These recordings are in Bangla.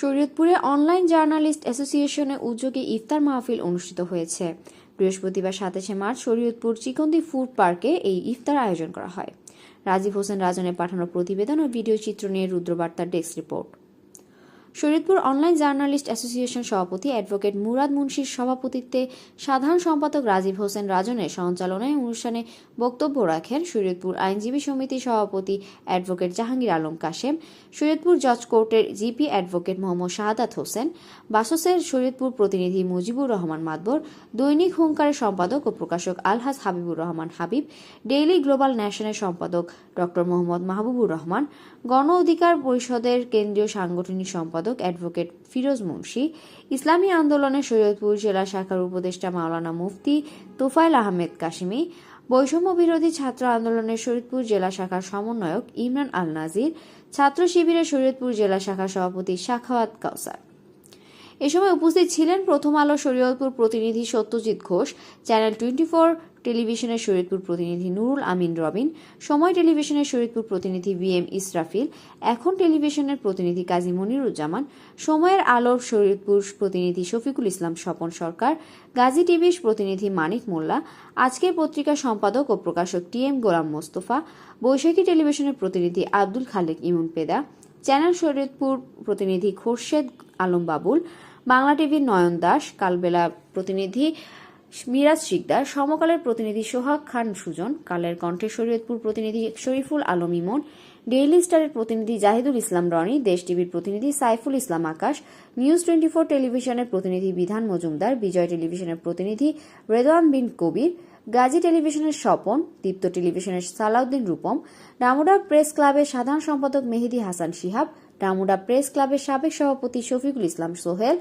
শরীয়তপুরে অনলাইন জার্নালিস্ট অ্যাসোসিয়েশনের উদ্যোগে ইফতার মাহফিল অনুষ্ঠিত হয়েছে। বৃহস্পতিবার সাতাশে মার্চ শরীয়তপুর চিকন্দি ফুড পার্কে এই ইফতার আয়োজন করা হয়। রাজীব হোসেন রাজনের পাঠানো প্রতিবেদন ও ভিডিও চিত্র নিয়ে রুদ্রবার্তার desk report. Shariatpur online journalist association সভাপতি অ্যাডভোকেট মুরাদ মুন্সির সভাপতিত্বে সাধারণ সম্পাদক রাজীব হোসেন রাজনের সঞ্চালনায় অনুষ্ঠানে বক্তব্য রাখেন শরীয়তপুর আইনজীবী সমিতির সভাপতি অ্যাডভোকেট জাহাঙ্গীর আলম কাশেম শরীয়তপুর জজ কোর্টের জিপি অ্যাডভোকেট মোহাম্মদ শাহাদাত হোসেন, বাসসের শরীয়তপুর প্রতিনিধি মুজিবুর রহমান মাদবর দৈনিক হুঙ্কারের সম্পাদক ও প্রকাশক আলহাজ হাবিবুর রহমান হাবিব, ডেইলি গ্লোবাল ন্যাশনের সম্পাদক ডক্টর মোহাম্মদ মাহবুবুর রহমান, গণ অধিকার পরিষদের কেন্দ্রীয় সাংগঠনিক সম্পাদক অ্যাডভোকেট ফিরোজ মুন্সি, ইসলামী আন্দোলনের শরীয়তপুর জেলা শাখার উপদেষ্টা মাওলানা মুফতি তোফায়েল আহমেদ কাশিমি, বৈষম্য বিরোধী ছাত্র আন্দোলনের শরীয়তপুর জেলা শাখার সমন্বয়ক ইমরান আল নাজির, ছাত্র শিবিরের শরীয়তপুর জেলা শাখার সভাপতি শাখাওয়াত কাউসার। এ সময় উপস্থিত ছিলেন প্রথম আলো শরীয়তপুর প্রতিনিধি Satyajit Ghosh, channel twenty four টেলিভিশনের শরীয়তপুর প্রতিনিধি নুরুল আমিন রবিন, সময় টেলিভিশনের শরীয়তপুর প্রতিনিধি বি এম ইসরাফিল, এখন টেলিভিশনের প্রতিনিধি কাজী মনিরুজ্জামান, সময়ের আলোর শরীয়তপুর প্রতিনিধি শফিকুল ইসলাম স্বপন সরকার, গাজী টিভির প্রতিনিধি মানিক মোল্লা, আজকের পত্রিকার সম্পাদক ও প্রকাশক টি এম গোলাম মোস্তফা, বৈশাখী টেলিভিশনের প্রতিনিধি আব্দুল খালেক ইমুন পেদা, চ্যানেল শরীয়তপুর প্রতিনিধি খোরশেদ আলম বাবুল, বাংলা টিভির নয়ন দাস, কালবেলা প্রতিনিধি মিরাজ শিকদার, সমকালের প্রতিনিধি সোহাগ খান সুজন, কালের কণ্ঠে শরীয়তপুর প্রতিনিধি শরীফুল আলম ইমন, ডেইলি স্টারের প্রতিনিধি জাহিদুল ইসলাম রনি, দেশ টিভির প্রতিনিধি Saiful Islam Akash, news twenty four টেলিভিশনের প্রতিনিধি বিধান মজুমদার, বিজয় টেলিভিশনের প্রতিনিধি রেদওয়ান বিন কবির, গাজী টেলিভিশনের স্বপন, দীপ্ত টেলিভিশনের সালাউদ্দিন রূপম ডামুডা প্রেস ক্লাবের সাধারণ সম্পাদক মেহেদি হাসান শিহাব ডামুডা প্রেস ক্লাবের সাবেক সভাপতি শফিকুল ইসলাম সোহেল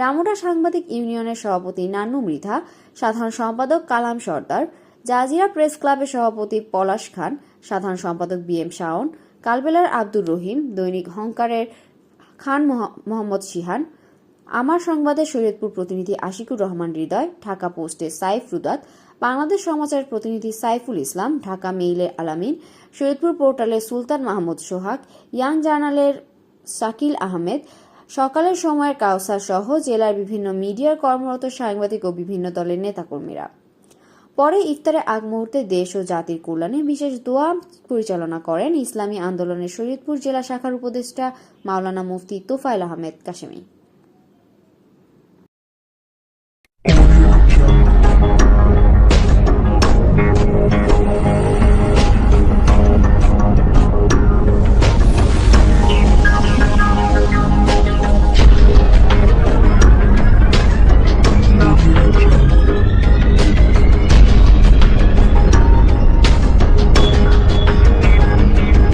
ডামুডা সাংবাদিক ইউনিয়নের সভাপতি নান্নু মৃধা, সাধারণ সম্পাদক কালাম সর্দার, জাজিরা প্রেস ক্লাবের সভাপতি পলাশ খান, সাধারণ সম্পাদক বি এম শাওন, কালবেলার আব্দুর রহিম, দৈনিক হংকারের খান মোহা- মোহাম্মদ শিহান, আমার সংবাদের শরীয়তপুর প্রতিনিধি আশিকুর রহমান হৃদয়, ঢাকা পোস্টের সাইফ রুদাত, বাংলাদেশ সমাচারের প্রতিনিধি সাইফুল ইসলাম, ঢাকা মেইলের আলামিন, শরীয়তপুর পোর্টালের সুলতান মাহমুদ সোহাগ, ইয়াং জার্নালের শাকিল আহমেদ সকালের সময় কাউসার সহ জেলার বিভিন্ন মিডিয়ার কর্মরত সাংবাদিক ও বিভিন্ন দলের নেতাকর্মীরা। পরে ইফতারের আগ মুহূর্তে দেশ ও জাতির কল্যাণে বিশেষ দোয়া পরিচালনা করেন ইসলামী আন্দোলনের শরীয়তপুর জেলা শাখার উপদেষ্টা মাওলানা মুফতি তোফাইল আহমেদ কাশেমি।